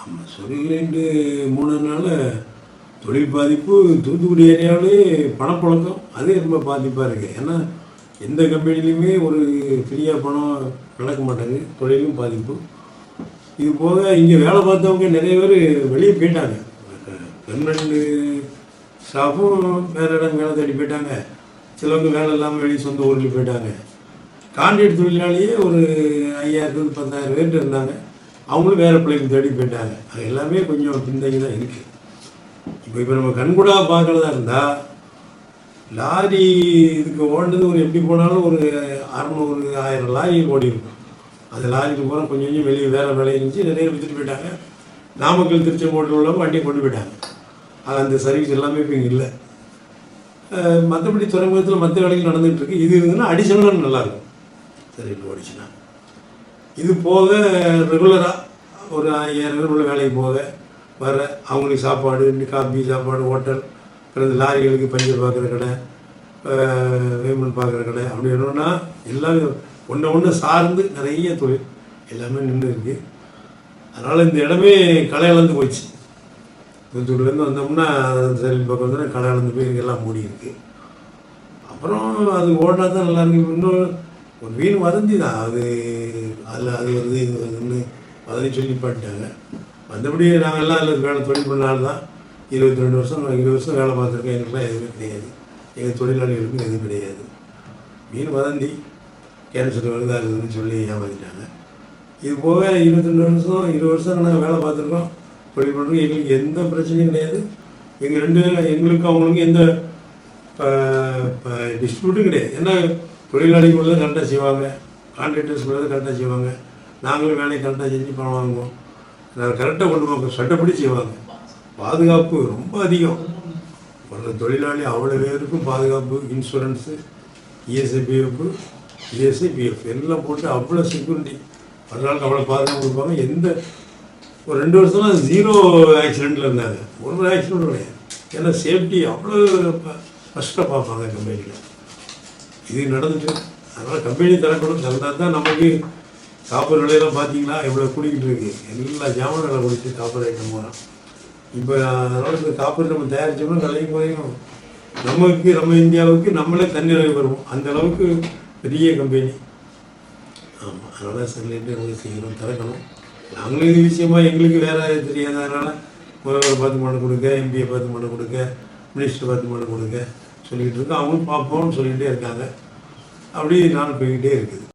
ஆமாம் சொரிலேண்டு மூணு நாள் தொழில் பாதிப்பு தூத்துக்குடி ஏரியாவிலே பணப்பழக்கம் அதே ரொம்ப பாதிப்பாக இருக்குது ஏன்னா எந்த கம்பெனிலையுமே ஒரு ஃப்ரீயாக பணம் நடக்க மாட்டாங்க. தொழிலும் பாதிப்பு. இது போக இங்கே வேலை பார்த்தவங்க நிறைய பேர் வெளியே போயிட்டாங்க. பெர்மனண்ட் ஸ்டாஃபும் வேறு இடம் வேலை தேடி போயிட்டாங்க. சிலவங்க வேலை இல்லாமல் வெளியே சொந்த ஊருக்கு போயிட்டாங்க. கான்ட்ராக்ட் தொழிலாளியே ஒரு ஐயாயிரத்து பத்தாயிரம் பேர் இருந்தாங்க. அவங்களும் வேறு பிள்ளைங்க தேடி போயிட்டாங்க. அது எல்லாமே கொஞ்சம் பின்தங்கி தான் இருக்குது இப்போ இப்போ நம்ம கண்கூடாக பார்க்கறதா இருந்தால் லாரி இதுக்கு ஓடுனது ஒரு எப்படி போனாலும் ஒரு அறநூறு ஆயிரம் லாரி ஓடி இருக்கும். அந்த லாரிக்கு போனால் கொஞ்சம் கொஞ்சம் வெளியே வேறு வேலை இருந்துச்சு நிறைய விற்றுட்டு வித்துட்டு போயிட்டாங்க. நாமக்கல் திருச்செங்கோட்டில் உள்ளவங்க வண்டியை கொண்டு போயிட்டாங்க. அது அந்த சர்வீஸ் எல்லாமே இப்போ இங்கே இல்லை. மற்றபடி துறைமுகத்தில் மற்ற வேலைகள் நடந்துகிட்டு இருக்கு. இது இருந்ததுன்னா அடிஷனலாக நல்லாயிருக்கும் சரி இப்போ ஓடிச்சுன்னா. இது போக ரெகுலராக ஒரு ஐயாயிரம் பேர் உள்ள வேலைக்கு போக வர அவங்களுக்கு சாப்பாடு காபி சாப்பாடு ஹோட்டல் அப்புறம் இந்த லாரிகளுக்கு பஞ்சர் பார்க்குற கடை வேமன் பார்க்குற கடை அப்படி என்னன்னா எல்லாமே ஒன்றை ஒன்று சார்ந்து நிறைய தொழில் எல்லாமே நின்று இருக்கு. அதனால் இந்த இடமே களை இழந்து போச்சு தூத்துக்குடிலேருந்து வந்தோம்னா சரி பக்கம் வந்து களை இழந்து போய் எல்லாம் மூடி இருக்கு அப்புறம் அது ஓடினா தான் நல்லா இருக்கு. இன்னும் ஒரு வீண் வதந்தி தான். அது அதில் அது வருது இது வருதுன்னு வதந்தி சொல்லி பண்ணிட்டாங்க மற்றபடி நாங்கள் எல்லாம் அதில் வேலை தொழில் பண்ணால் தான். இருபத்தி ரெண்டு வருஷம் நான் இருபது வருஷம் வேலை பார்த்துருக்கேன். எங்களுக்குலாம் எதுவுமே கிடையாது. எங்கள் தொழிலாளிகளுக்கும் எதுவும் கிடையாது. மீன் வதந்தி கேன்சர் வருது சொல்லி ஏமாத்திட்டாங்க. இது போக இருபத்தி ரெண்டு வருஷம் இருபது வருஷம் நாங்கள் வேலை பார்த்துருக்கோம். தொழில் பண்ணுறோம் எங்களுக்கு எந்த பிரச்சனையும் கிடையாது. எங்கள் ரெண்டு எங்களுக்கும் அவங்களுக்கும் எந்த டிஸ்பியூட்டும் கிடையாது. ஏன்னா தொழிலாளிகள் உள்ளதை கரெக்டாக செய்வாங்க. கான்ட்ராக்டர்ஸ் உள்ளதை கரெக்டாக செய்வாங்க. நாங்களும் வேலையை கரெக்டாக செஞ்சு பணம் வாங்குவோம் நாங்கள் கரெக்டாக கொண்டு போங்க சட்டப்படி செய்வாங்க. பாதுகாப்பு ரொம்ப அதிகம். ஒரு தொழிலாளி அவ்வளோ பேருக்கும் பாதுகாப்பு இன்சூரன்ஸு இஎஸ்ஐபிஎஃப் இஎஸ்ஐபிஎஃப் எல்லாம் போட்டு அவ்வளோ செக்யூரிட்டி அதனால அவ்வளோ பாதுகாப்பு கொடுப்பாங்க. எந்த ஒரு ரெண்டு வருஷம்லாம் ஜீரோ ஆக்சிடெண்ட்டில் இருந்தாங்க ஒரு ஆக்சிடென்ட் கிடையாது. ஏன்னா சேஃப்டி அவ்வளோ ஃபஸ்ட்டாக பார்ப்பாங்க கம்பெனியில் இது நடந்துச்சு. அதனால் கம்பெனி தரக்கூடும் தந்தால் தான் நமக்கு காப்பர் விலையெல்லாம் பார்த்தீங்களா? இவ்வளோ கூடிக்கிட்டு இருக்கு. எல்லா ஜாமான் விலை குடிச்சு காப்பர் ஐட்டம் போகிறோம் இப்போ அதனால் இந்த காப்பர் நம்ம தயாரிச்சோம்னா விலையும் குறையும் நமக்கு நம்ம இந்தியாவுக்கு நம்மளே தன்னிறைவு வருவோம் அந்த அளவுக்கு பெரிய கம்பெனி. ஆமாம் அதனால் செல்லிட்டு எங்களுக்கு செய்யணும் திறக்கணும். நாங்களும் இது விஷயமா எங்களுக்கு வேற அதனால் முதல்வர் பார்த்து மனு கொடுக்க எம்பியை பார்த்து மனு கொடுக்க மினிஸ்டர் பார்த்து மனு கொடுக்க. சொல்லிகிட்டு இருக்கோம் அவங்களும் பார்ப்போம்னு சொல்லிக்கிட்டே இருக்காங்க. அப்படி நாள் போய்கிட்டே இருக்குது.